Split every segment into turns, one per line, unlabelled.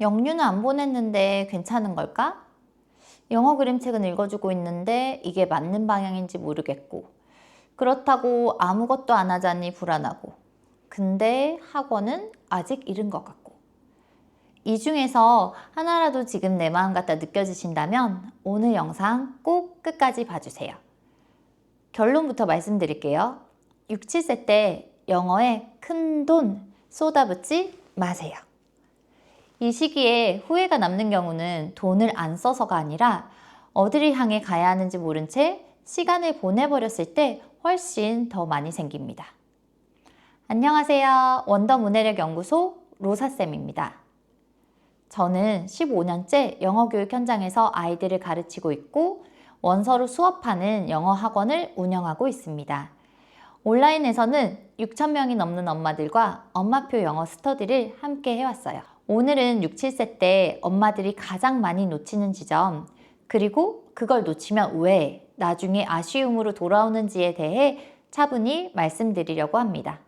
영유는 안 보냈는데 괜찮은 걸까? 영어 그림책은 읽어주고 있는데 이게 맞는 방향인지 모르겠고 그렇다고 아무것도 안 하자니 불안하고 근데 학원은 아직 이른 것 같고 이 중에서 하나라도 지금 내 마음 같다 느껴지신다면 오늘 영상 꼭 끝까지 봐주세요. 결론부터 말씀드릴게요. 6, 7세 때 영어에 큰 돈 쏟아붓지 마세요. 이 시기에 후회가 남는 경우는 돈을 안 써서가 아니라 어디를 향해 가야 하는지 모른 채 시간을 보내버렸을 때 훨씬 더 많이 생깁니다. 안녕하세요. 원더 문해력 연구소 로사쌤입니다. 저는 15년째 영어 교육 현장에서 아이들을 가르치고 있고 원서로 수업하는 영어 학원을 운영하고 있습니다. 온라인에서는 6,000명이 넘는 엄마들과 엄마표 영어 스터디를 함께 해왔어요. 오늘은 6, 7세 때 엄마들이 가장 많이 놓치는 지점, 그리고 그걸 놓치면 왜 나중에 아쉬움으로 돌아오는지에 대해 차분히 말씀드리려고 합니다.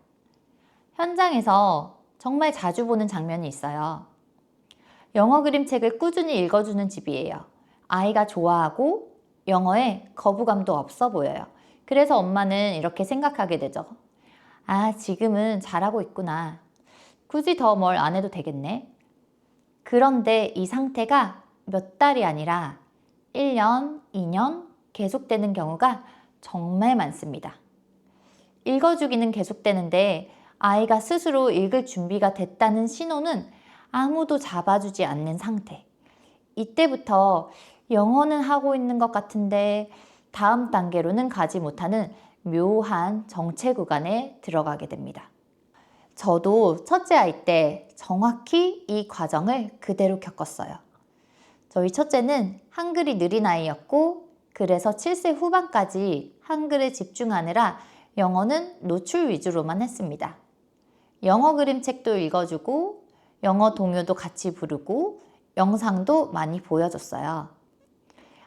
현장에서 정말 자주 보는 장면이 있어요. 영어 그림책을 꾸준히 읽어주는 집이에요. 아이가 좋아하고 영어에 거부감도 없어 보여요. 그래서 엄마는 이렇게 생각하게 되죠. 아, 지금은 잘하고 있구나. 굳이 더 뭘 안 해도 되겠네. 그런데 이 상태가 몇 달이 아니라 1년, 2년 계속되는 경우가 정말 많습니다. 읽어주기는 계속되는데 아이가 스스로 읽을 준비가 됐다는 신호는 아무도 잡아주지 않는 상태. 이때부터 영어는 하고 있는 것 같은데 다음 단계로는 가지 못하는 묘한 정체 구간에 들어가게 됩니다. 저도 첫째 아이 때 정확히 이 과정을 그대로 겪었어요. 저희 첫째는 한글이 느린 아이였고 그래서 7세 후반까지 한글에 집중하느라 영어는 노출 위주로만 했습니다. 영어 그림책도 읽어주고 영어 동요도 같이 부르고 영상도 많이 보여줬어요.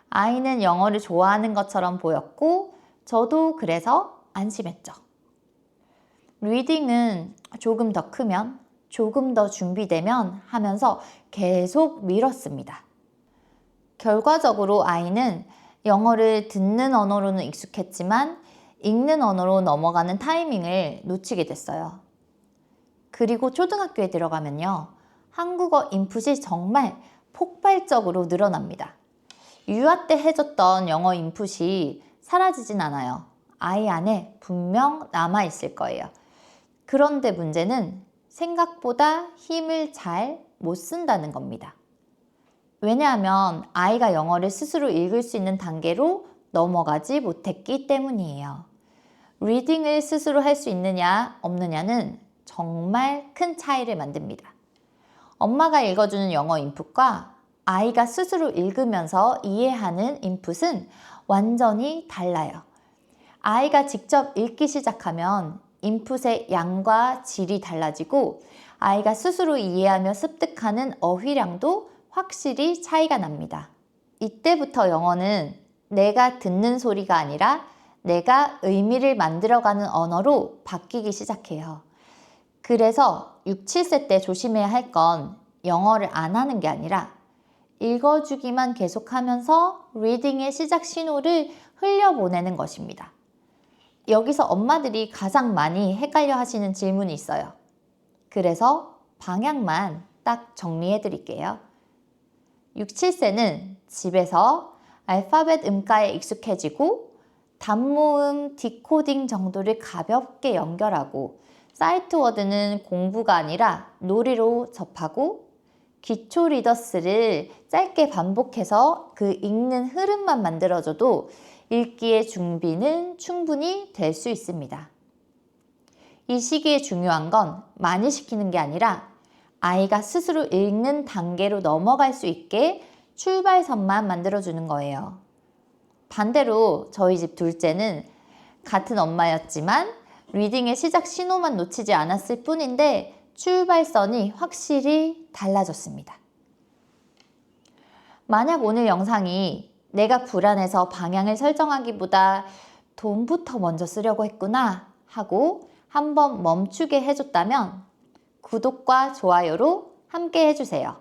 아이는 영어를 좋아하는 것처럼 보였고 저도 그래서 안심했죠. 리딩은 조금 더 크면 조금 더 준비되면 하면서 계속 미뤘습니다. 결과적으로 아이는 영어를 듣는 언어로는 익숙했지만 읽는 언어로 넘어가는 타이밍을 놓치게 됐어요. 그리고 초등학교에 들어가면요. 한국어 인풋이 정말 폭발적으로 늘어납니다. 유아 때 해줬던 영어 인풋이 사라지진 않아요. 아이 안에 분명 남아있을 거예요. 그런데 문제는 생각보다 힘을 잘 못 쓴다는 겁니다. 왜냐하면 아이가 영어를 스스로 읽을 수 있는 단계로 넘어가지 못했기 때문이에요. 리딩을 스스로 할 수 있느냐, 없느냐는 정말 큰 차이를 만듭니다. 엄마가 읽어주는 영어 인풋과 아이가 스스로 읽으면서 이해하는 인풋은 완전히 달라요. 아이가 직접 읽기 시작하면 인풋의 양과 질이 달라지고 아이가 스스로 이해하며 습득하는 어휘량도 확실히 차이가 납니다. 이때부터 영어는 내가 듣는 소리가 아니라 내가 의미를 만들어가는 언어로 바뀌기 시작해요. 그래서 6, 7세 때 조심해야 할 건 영어를 안 하는 게 아니라 읽어주기만 계속하면서 리딩의 시작 신호를 흘려보내는 것입니다. 여기서 엄마들이 가장 많이 헷갈려 하시는 질문이 있어요. 그래서 방향만 딱 정리해 드릴게요. 6, 7세는 집에서 알파벳 음가에 익숙해지고 단모음 디코딩 정도를 가볍게 연결하고 사이트 워드는 공부가 아니라 놀이로 접하고 기초 리더스를 짧게 반복해서 그 읽는 흐름만 만들어줘도 읽기의 준비는 충분히 될 수 있습니다. 이 시기에 중요한 건 많이 시키는 게 아니라 아이가 스스로 읽는 단계로 넘어갈 수 있게 출발선만 만들어주는 거예요. 반대로 저희 집 둘째는 같은 엄마였지만 리딩의 시작 신호만 놓치지 않았을 뿐인데 출발선이 확실히 달라졌습니다. 만약 오늘 영상이 내가 불안해서 방향을 설정하기보다 돈부터 먼저 쓰려고 했구나 하고 한번 멈추게 해줬다면 구독과 좋아요로 함께 해주세요.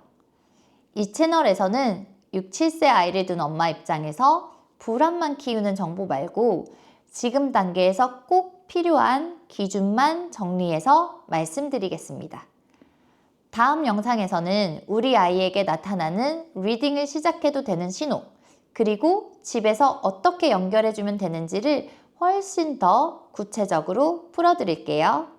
이 채널에서는 6, 7세 아이를 둔 엄마 입장에서 불안만 키우는 정보 말고 지금 단계에서 꼭 필요한 기준만 정리해서 말씀드리겠습니다. 다음 영상에서는 우리 아이에게 나타나는 리딩을 시작해도 되는 신호, 그리고 집에서 어떻게 연결해주면 되는지를 훨씬 더 구체적으로 풀어드릴게요.